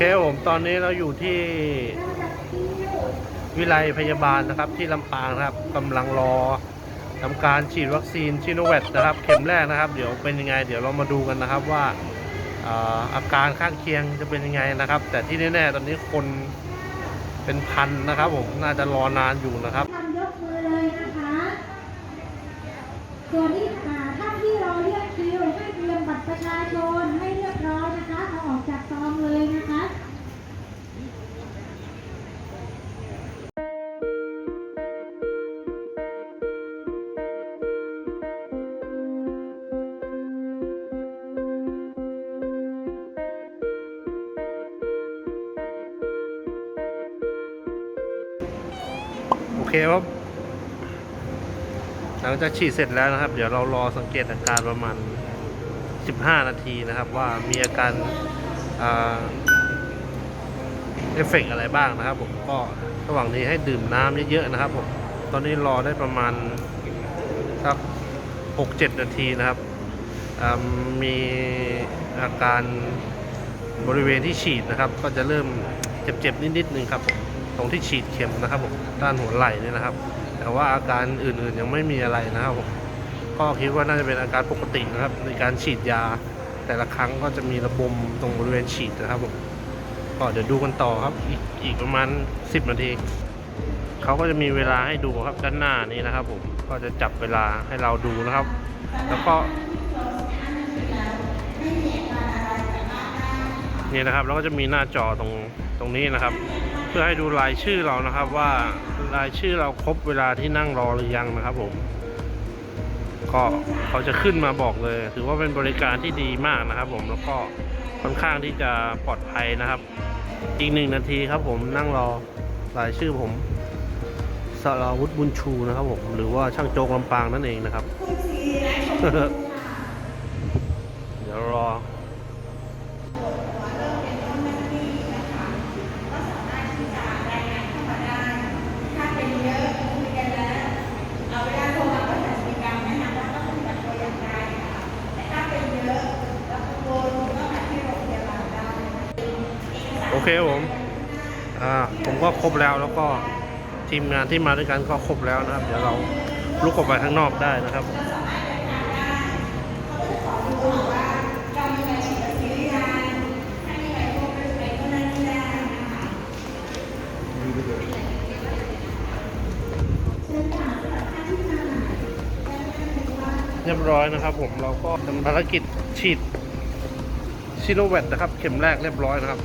เคผมตอนนี้เราอยู่ที่วิไลพยาบาลนะครับที่ลำปางนะครับกำลังรอทำการฉีดวัคซีนชิโนแวคนะครับ เข็มแรกนะครับ เดี๋ยวเป็นยังไง เดี๋ยวเรามาดูกันนะครับว่าอาการข้างเคียงจะเป็นยังไงนะครับ แต่ที่แน่ๆตอนนี้คนเป็นพันนะครับ ผมน่าจะรอนานอยู่นะครับทำยกมือเลยนะคะส่วนที่ เคครับ หลังจากฉีดเสร็จแล้วนะครับ เดี๋ยวเรารอสังเกตอาการประมาณ 15 นาทีนะครับ ว่ามีอาการเอฟเฟกต์อะไรบ้างนะครับ ผมก็ระหว่างนี้ให้ดื่มน้ำเยอะๆนะครับผมตอนนี้รอได้ประมาณสัก6-7 นาทีนะครับมีอาการบริเวณที่ฉีดนะครับ ก็จะเริ่มเจ็บๆนิดๆนึงครับผม ตรงที่ฉีดเข็มนะครับผมด้านหัวไหล่เนี่ยนะครับ แต่ว่าอาการอื่นๆยังไม่มีอะไรนะครับผมก็คิดว่าน่าจะเป็นอาการปกตินะครับ ในการฉีดยา แต่ละครั้งก็จะมีระบมตรงบริเวณฉีดนะครับผมก็เดี๋ยวดูกันต่อครับอีกอีกประมาณ 10 นาทีเขาก็จะมีเวลาให้ดูครับด้านหน้านี้นะครับ ผมก็จะจับเวลาให้เราดูนะครับ แล้วก็ นี่นะครับแล้วก็จะมีหน้าจอตรงตรงนี้นะครับ เพื่อให้ดูรายชื่อเรานะครับว่ารายชื่อเราครบเวลาที่นั่งรอหรือยังนะครับผมก็เขาจะขึ้นมาบอกเลย ถือว่าเป็นบริการที่ดีมากนะครับ ผมแล้วก็ค่อนข้างที่จะปลอดภัยนะครับ อีกหนึ่งนาทีครับ ผมนั่งรอรายชื่อผมสราวุธบุญชูนะครับผมหรือว่าช่างโจกลำปางนั่นเองนะครับ เดี๋ยวรอ โอเคครับผมอ่าผมก็ครบแล้วแล้วก็ทีมงานที่มาด้วยกันก็ครบแล้วนะครับ เดี๋ยวเราลุกออกไปข้างนอกได้นะครับเรียบร้อยนะครับ ผมเราก็ทำภารกิจฉีดซิโนแวคนะครับ เข็มแรกเรียบร้อยนะครับ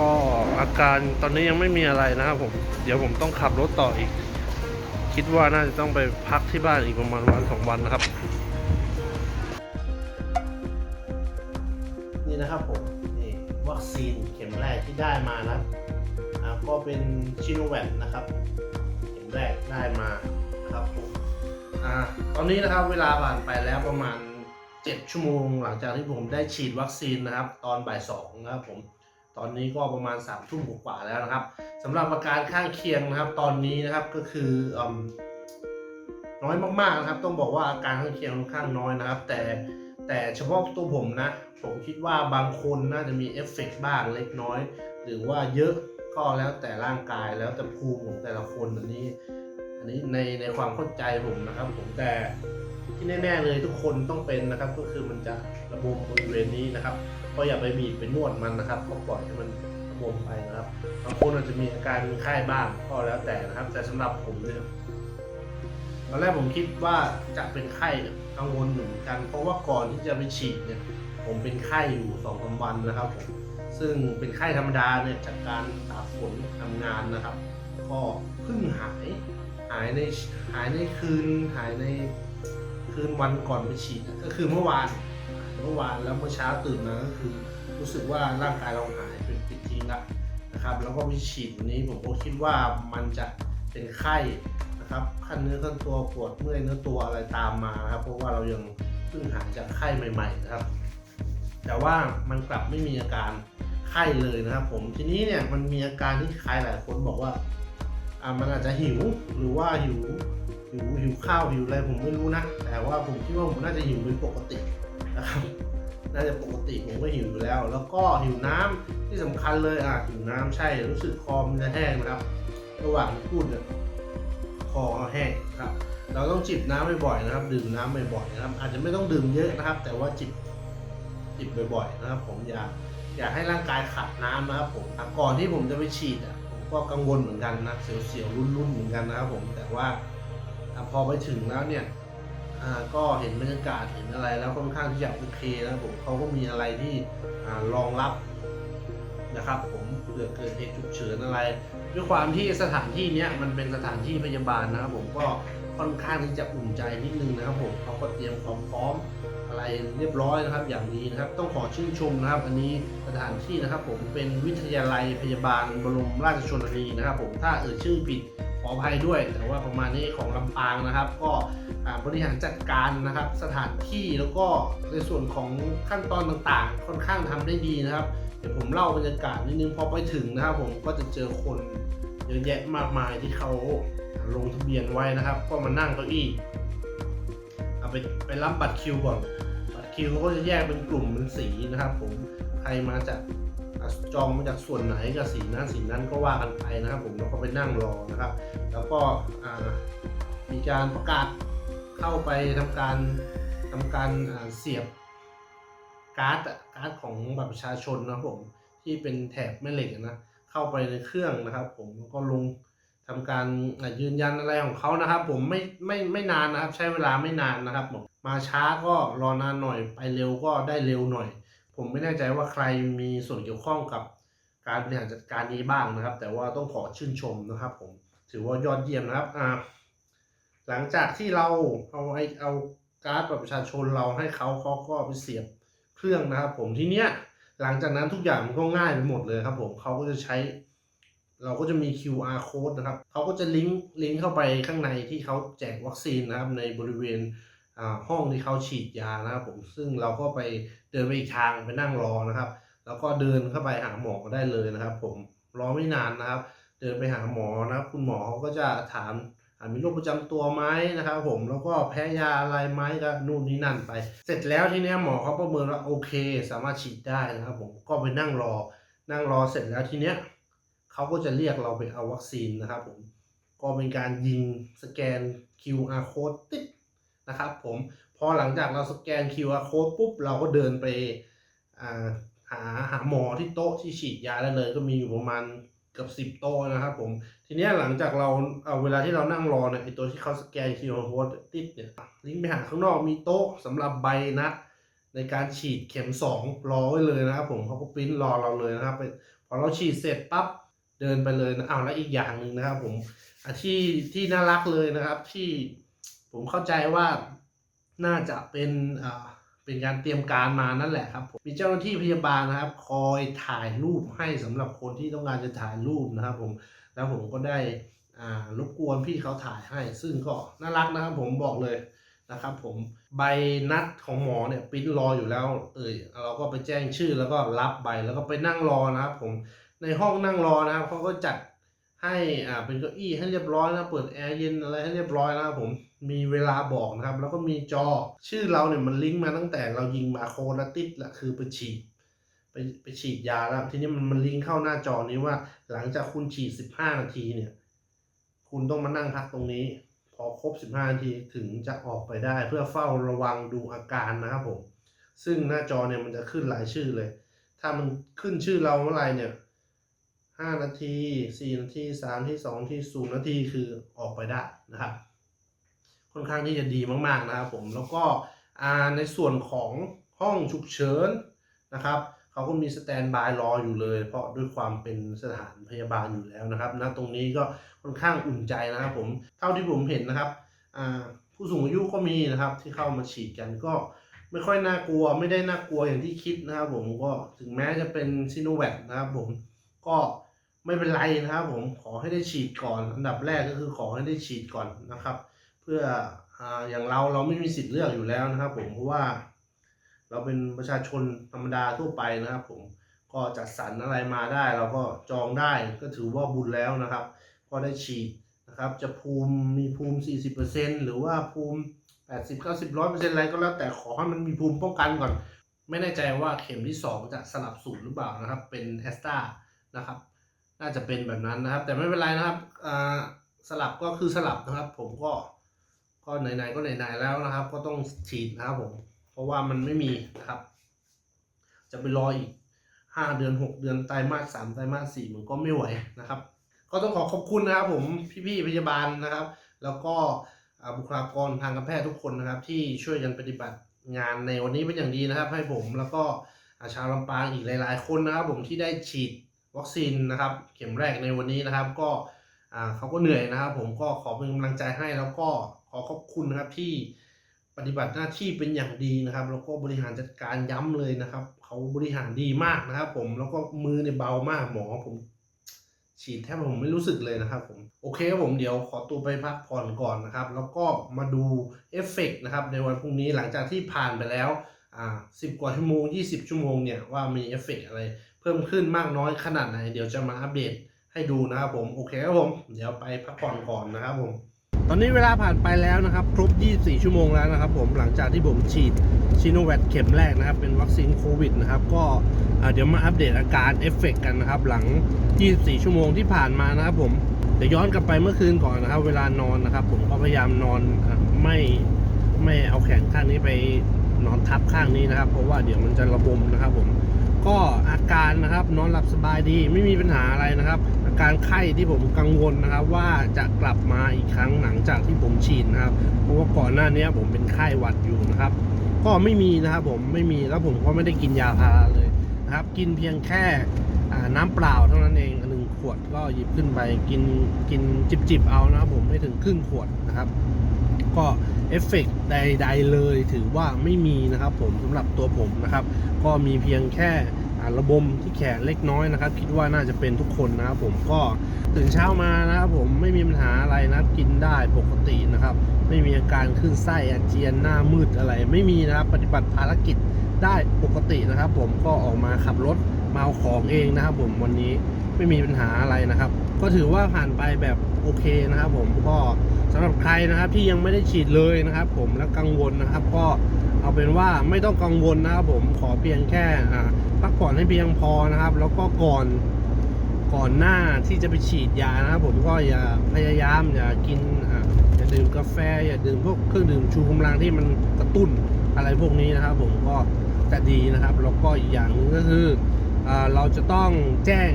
ก็อาการตอนนี้ยังไม่มีอะไรนะครับผม เดี๋ยวผมต้องขับรถต่ออีก คิดว่าน่าจะต้องไปพักที่บ้านอีกประมาณวันสองวันนะครับ นี่นะครับผมนี่วัคซีนเข็มแรกที่ได้มานะอ่าก็เป็นชิโนแวคนะครับเข็มแรกได้มาครับผมอ่าตอนนี้นะครับเวลาผ่านไปแล้วประมาณ 7 ชั่วโมง หลังจากที่ผมได้ฉีดวัคซีนนะครับ ตอนบ่ายสองนะครับผม ตอนนี้ก็ประมาณ3ามทุ่มกว่าแล้วนะครับสำหรับอาการข้างเคียงนะครับ ตอนนี้นะครับก็คืออน้อยมากๆนะครับ ต้องบอกว่าอาการข้างเคียงค่อนข้างน้อยนะครับ แต่แต่เฉพาะตัวผมนะ ผมคิดว่าบางคนน่าจะมีเอฟเฟกต์บ้างเล็กน้อย หรือว่าเยอะก็แล้วแต่ร่างกายแล้วแต่ภูมิของแต่ละคนอันนี้ อันนี้ในในความเข้าใจผมนะครับ ผมแต่ที่แน่ ๆ เลยทุกคนต้องเป็นนะครับ ก็คือมันจะระบมบริเวณนี้นะครับ ก็อย่าไปบีบไปนวดมันนะครับก็ปล่อยให้มันระบมไปนะครับบางคนอาจจะมีอาการมีไข้บ้างก็แล้วแต่นะครับ แต่สำหรับผมเนี่ยตอนแรกผมคิดว่าจะเป็นไข้กังวลอยู่เหมือนกัน เพราะว่าก่อนที่จะไปฉีดเนี่ย ผมเป็นไข้อยู่สองสามวันนะครับผมซึ่งเป็นไข้ธรรมดาเนี่ยจากการตากฝนทำงานนะครับ ก็เพิ่งหายหายในหายในคืนหายในคืนวันก่อนไปฉีดก็คือเมื่อวาน เมื่อวานแล้วเมื่อเช้าตื่นมาก็คือ รู้สึกว่าร่างกายเราหายเป็นปิดทิ้งละนะครับแล้วก็ไปฉีดวันนี้ผมก็คิดว่ามันจะเป็นไข้นะครับขั้นเนื้อขั้นตัวปวดเมื่อยเนื้อตัวอะไรตามมานะครับ เพราะว่าเรายังเพิ่งหายจากไข้ใหม่ๆนะครับ แต่ว่ามันกลับไม่มีอาการไข้เลยนะครับผมทีนี้เนี่ยมันมีอาการที่คล้ายหลายคนบอกว่าอ่ามันอาจจะหิวหรือว่าหิวหิวหิวข้าวหิวอะไรผมไม่รู้นะ แต่ว่าผมคิดว่าผมน่าจะหิวเป็นปกตินะครับ น่าจะปกติผมก็หิวอยู่แล้ว แล้วก็หิวน้ำที่สำคัญเลยอะหิวน้ำใช่รู้สึกคอมันจะแห้งนะครับ ระหว่างพูดเนี่ยคอแห้งครับ เราต้องจิบน้ำบ่อยๆนะครับ ดื่มน้ำบ่อยๆนะครับ อาจจะไม่ต้องดื่มเยอะนะครับ แต่ว่าจิบจิบบ่อยๆนะครับ ผมอยากอยากให้ร่างกายขาดน้ำนะครับผมก่อนที่ผมจะไปฉีดอะผมก็กังวลเหมือนกันนะเสียวๆรุ่นๆเหมือนกันนะครับผมแต่ว่าพอไปถึงแล้วเนี่ย อ่าก็เห็นบรรยากาศเห็นอะไรแล้วค่อนข้างที่จะโอเคนะครับผมเขาก็มีอะไรที่อ่ารองรับนะครับ ผมเผื่อเกิดเหตุฉุกเฉินอะไร ด้วยความที่สถานที่เนี้ยมันเป็นสถานที่พยาบาลนะครับ ผมก็ค่อนข้างที่จะอุ่นใจนิดนึงนะครับผมเขาก็เตรียมความพร้อมอะไรเรียบร้อยนะครับ อย่างดีนะครับ ต้องขอชื่นชมนะครับ อันนี้สถานที่นะครับ ผมเป็นวิทยาลัยพยาบาลบรมราชชนนีนะครับ ผมถ้าเอ่ยชื่อผิด ขออภัยด้วย แต่ว่าประมาณนี้ของลำปางนะครับ ก็บริหารจัดการนะครับ สถานที่แล้วก็ในส่วนของขั้นตอนต่างๆ ค่อนข้างทำได้ดีนะครับ เดี๋ยวผมเล่าบรรยากาศนิดนึงพอไปถึงนะครับ ผมก็จะเจอคนเยอะแยะมากมายที่เขาลงทะเบียนไว้นะครับ ก็มานั่งเก้าอี้เอาไปไปรับบัตรคิวก่อนบัตรคิวเขาก็จะแยกเป็นกลุ่มเป็นสีนะครับ ผมใครมาจาก จองมาจากส่วนไหนกับสีนั้นสีนั้นก็ว่ากันไปนะครับ ผมแล้วก็ไปนั่งรอนะครับ แล้วก็มีการประกาศเข้าไปทำการทำการเสียบการ์ดการ์ดของบัตรประชาชนนะผมที่เป็นแถบแม่เหล็กนะเข้าไปในเครื่องนะครับ ผมแล้วก็ลงทำการยืนยันอะไรของเขานะครับ ผมไม่ไม่ไม่นานนะครับ ใช้เวลาไม่นานนะครับผมมาช้าก็รอนานหน่อยไปเร็วก็ได้เร็วหน่อย ผมไม่แน่ใจว่าใครมีส่วนเกี่ยวข้องกับการบริหารจัดการนี้บ้างนะครับ แต่ว่าต้องขอชื่นชมนะครับ ผมถือว่ายอดเยี่ยมนะครับอ่าหลังจากที่เราเอาไอเอาการ์ดบัตรประชาชนเราให้เขาเขาก็ไปเสียบเครื่องนะครับ ผมทีเนี้ยหลังจากนั้นทุกอย่างมันก็ง่ายไปหมดเลยครับ ผมเขาก็จะใช้ เราก็จะมี QR code นะครับเขาก็จะลิงก์ลิงก์เข้าไปข้างในที่เขาแจกวัคซีนนะครับในบริเวณ ห้องที่เขาฉีดยานะครับผมซึ่งเราก็ไปเดินไปอีกทางไปนั่งรอนะครับ แล้วก็เดินเข้าไปหาหมอได้เลยนะครับ ผมรอไม่นานนะครับ เดินไปหาหมอนะครับคุณหมอเขาก็จะถามมีโรคประจำตัวไหมนะครับ ผมแล้วก็แพ้ยาอะไรไหมก็นู่นนี่นั่นไป เสร็จแล้วทีเนี้ยหมอเขาประเมินว่าโอเค สามารถฉีดได้นะครับผมก็ไปนั่งรอ นั่งรอเสร็จแล้วทีเนี้ยเขาก็จะเรียกเราไปเอาวัคซีนนะครับผมก็เป็นการยิงสแกน QR code ติ๊ด นะครับผมพอหลังจากเราสแกน QR code ปุ๊บเราก็เดินไปหาหาหมอที่โต๊ะที่ฉีดยาได้เลย ก็มีอยู่ประมาณเกือบสิบโต๊ะนะครับผมทีนี้หลังจากเราเอาเวลาที่เรานั่งรอเนี่ยไอตัวที่เขาสแกน QR code ติดเนี่ยลิงก์ไปหาข้างนอกมีโต๊ะสำหรับใบนัดในการฉีดเข็มสองรอไว้เลยนะครับผมเขาก็ปริ้นรอเราเลยนะครับพอเราฉีดเสร็จปั๊บเดินไปเลยนะอ้าวแล้วอีกอย่างหนึ่งนะครับผมอะที่ที่น่ารักเลยนะครับที่ ผมเข้าใจว่าน่าจะเป็นอ่าเป็นการเตรียมการมานั่นแหละครับผมมีเจ้าหน้าที่พยาบาลนะครับ คอยถ่ายรูปให้สำหรับคนที่ต้องการจะถ่ายรูปนะครับผมแล้วผมก็ได้รบกวนพี่เขาถ่ายให้ ซึ่งก็น่ารักนะครับผมบอกเลยนะครับผมใบนัดของหมอเนี่ยปิ้นรออยู่แล้ว เอยเราก็ไปแจ้งชื่อแล้วก็รับใบแล้วก็ไปนั่งรอนะครับผมในห้องนั่งรอนะครับเขาก็จัดให้อ่าเป็นเก้าอี้ให้เรียบร้อยนะเปิดแอร์เย็นอะไรให้เรียบร้อยนะครับผม มีเวลาบอกนะครับ แล้วก็มีจอชื่อเราเนี่ยมันลิงก์มาตั้งแต่เรายิงมาโคแลติดละคือไปฉีดไปไปฉีดยาแล้วทีนี้มันมันลิงก์เข้าหน้าจอนี้ว่า หลังจากคุณฉีด 15 นาทีเนี่ย คุณต้องมานั่งพักตรงนี้ พอครบ 15 นาทีถึงจะออกไปได้ เพื่อเฝ้าระวังดูอาการนะครับผม ซึ่งหน้าจอเนี่ยมันจะขึ้นหลายชื่อเลย ถ้ามันขึ้นชื่อเราเมื่อไหร่เนี่ย5นาที 4 นาที3นาที2นาที0นาทีคือออกไปได้นะครับ ค่อนข้างที่จะดีมาก ๆ นะครับผมแล้วก็ในส่วนของห้องฉุกเฉินนะครับเขาก็มีสแตนบายรออยู่เลย เพราะด้วยความเป็นสถานพยาบาลอยู่แล้วนะครับณตรงนี้ก็ค่อนข้างอุ่นใจนะครับผมเท่าที่ผมเห็นนะครับผู้สูงอายุก็มีนะครับที่เข้ามาฉีดกันก็ไม่ค่อยน่ากลัวไม่ได้น่ากลัวอย่างที่คิดนะครับผมก็ถึงแม้จะเป็นซิโนแวคนะครับผมก็ไม่เป็นไรนะครับผมขอให้ได้ฉีดก่อน อันดับแรกก็คือขอให้ได้ฉีดก่อนนะครับ เพื่ออ่าอย่างเราเราไม่มีสิทธิ์เลือกอยู่แล้วนะครับ ผมเพราะว่า เราเป็นประชาชนธรรมดาทั่วไปนะครับ ผมก็จัดสรรอะไรมาได้ เราก็จองได้ก็ถือว่าบุญแล้วนะครับ ก็ได้ฉีดนะครับ จะภูมิมีภูมิ 40%หรือว่าภูมิ 80 90 100%อะไรก็แล้วแต่ขอให้มันมีภูมิป้องกันก่อน ไม่แน่ใจว่าเข็มที่ 2 จะสลับสูตรหรือเปล่านะครับ เป็นแอสตานะครับ น่าจะเป็นแบบนั้นนะครับ แต่ไม่เป็นไรนะครับสลับก็คือสลับนะครับ ผมก็ ก็ไหนๆก็ไหนๆแล้วนะครับ ก็ต้องฉีดนะครับผม เพราะว่ามันไม่มีนะครับ จะไปรออีกห้าเดือนหกเดือนไตรมาสสามไตรมาสสี่มันก็ไม่ไหวนะครับ ก็ต้องขอขอบคุณนะครับผมพี่ๆพยาบาลนะครับ แล้วก็บุคลากรทางการแพทย์ทุกคนนะครับ ที่ช่วยกันปฏิบัติงานในวันนี้เป็นอย่างดีนะครับ ให้ผมแล้วก็ชาวลำปางอีกหลาย ๆ คนนะครับผมที่ได้ฉีดวัคซีนนะครับ เข็มแรกในวันนี้นะครับ ก็เขาก็เหนื่อยนะครับ ผมก็ขอเป็นกำลังใจให้แล้วก็ อขอบคุณนะครับที่ปฏิบัติหน้าที่เป็นอย่างดีนะครับ แล้วก็บริหารจัดการย้ำเลยนะครับ เขาบริหารดีมากนะครับ ผมแล้วก็มือเนี่ยเบามากหมอผมฉีดแทบผมไม่รู้สึกเลยนะครับผมโอเคครับผมเดี๋ยวขอตัวไปพักผ่อนก่อนนะครับ แล้วก็มาดูเอฟเฟกต์นะครับในวันพรุ่งนี้หลังจากที่ผ่านไปแล้วอ่าสิบกว่าชั่วโมง 20 ชั่วโมงเนี่ยว่ามีเอฟเฟกต์อะไร เพิ่มขึ้นมากน้อยขนาดไหน เดี๋ยวจะมาอัปเดตให้ดูนะครับผมโอเคครับผมเดี๋ยวไปพักผ่อนก่อนนะครับผม ตอนนี้เวลาผ่านไปแล้วนะครับครบ 24 ชั่วโมงแล้วนะครับ ผมหลังจากที่ผมฉีดชิโนแวคเข็มแรกนะครับ เป็นวัคซีนโควิดนะครับ ก็เดี๋ยวมาอัปเดตอาการเอฟเฟกต์กันนะครับ หลัง 24 ชั่วโมงที่ผ่านมานะครับผมเดี๋ยวย้อนกลับไปเมื่อคืนก่อนนะครับ เวลานอนนะครับ ผมก็พยายามนอนไม่ไม่เอาแขนข้างนี้ไปนอนทับข้างนี้นะครับ เพราะว่าเดี๋ยวมันจะระบมนะครับ ผมก็อาการนะครับ นอนหลับสบายดีไม่มีปัญหาอะไรนะครับ การไข้ที่ผมกังวลนะครับ ว่าจะกลับมาอีกครั้งหลังจากที่ผมฉีดนะครับ เพราะว่าก่อนหน้านี้ผมเป็นไข้หวัดอยู่นะครับ ก็ไม่มีนะครับผมไม่มีแล้วผมก็ไม่ได้กินยาพาราเลยนะครับ กินเพียงแค่น้ำเปล่าเท่านั้นเองหนึ่งขวดก็หยิบขึ้นไปกินกินจิบจิบๆเอานะครับผมไม่ถึงครึ่งขวดนะครับ ก็เอฟเฟกต์ใด ๆ เลยถือว่าไม่มีนะครับ ผมสำหรับตัวผมนะครับ ก็มีเพียงแค่ ระบมที่แขนเล็กน้อยนะครับ คิดว่าน่าจะเป็นทุกคนนะครับผมก็ตื่นเช้ามานะครับผมไม่มีปัญหาอะไรนะครับกินได้ปกตินะครับ ไม่มีอาการขึ้นไส้อาเจียนหน้ามืดอะไร ไม่มีนะครับปฏิบัติภารกิจได้ปกตินะครับ ผมก็ออกมาขับรถมาเอาของเองนะครับผมวันนี้ ไม่มีปัญหาอะไรนะครับ ก็ถือว่าผ่านไปแบบโอเคนะครับ ผมก็สำหรับใครนะครับที่ยังไม่ได้ฉีดเลยนะครับ ผมและกังวลนะครับ ก็เอาเป็นว่าไม่ต้องกังวลนะครับผมขอเพียงแค่พักผ่อนให้เพียงพอนะครับ แล้วก็ก่อนก่อนหน้าที่จะไปฉีดยานะครับ ผมก็อย่าพยายามอย่ากินอย่าดื่มกาแฟ อย่าดื่มพวกเครื่องดื่มชูกำลังที่มันกระตุ้นอะไรพวกนี้นะครับ ผมก็จะดีนะครับแล้วก็อีกอย่างนึงก็คืออเราจะต้องแจ้ง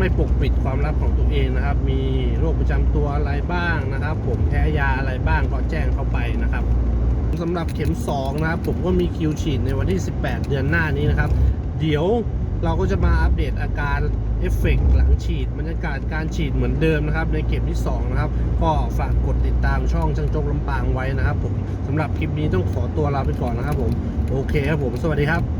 ไม่ปกปิดความลับของตัวเองนะครับ มีโรคประจำตัวอะไรบ้างนะครับ ผมแพ้ยาอะไรบ้างก็แจ้งเข้าไปนะครับสำหรับเข็ม2นะครับผมก็มีคิวฉีดในวันที่ 18 เดือนหน้านี้นะครับ เดี๋ยวเราก็จะมาอัปเดตอาการเอฟเฟกต์หลังฉีดบรรยากาศการฉีดเหมือนเดิมนะครับ ในเข็มที่ 2 นะครับ ก็ฝากกดติดตามช่องช่างจกลำปางไว้นะครับผมสำหรับคลิปนี้ต้องขอตัวลาไปก่อนนะครับผม โอเคครับผม สวัสดีครับ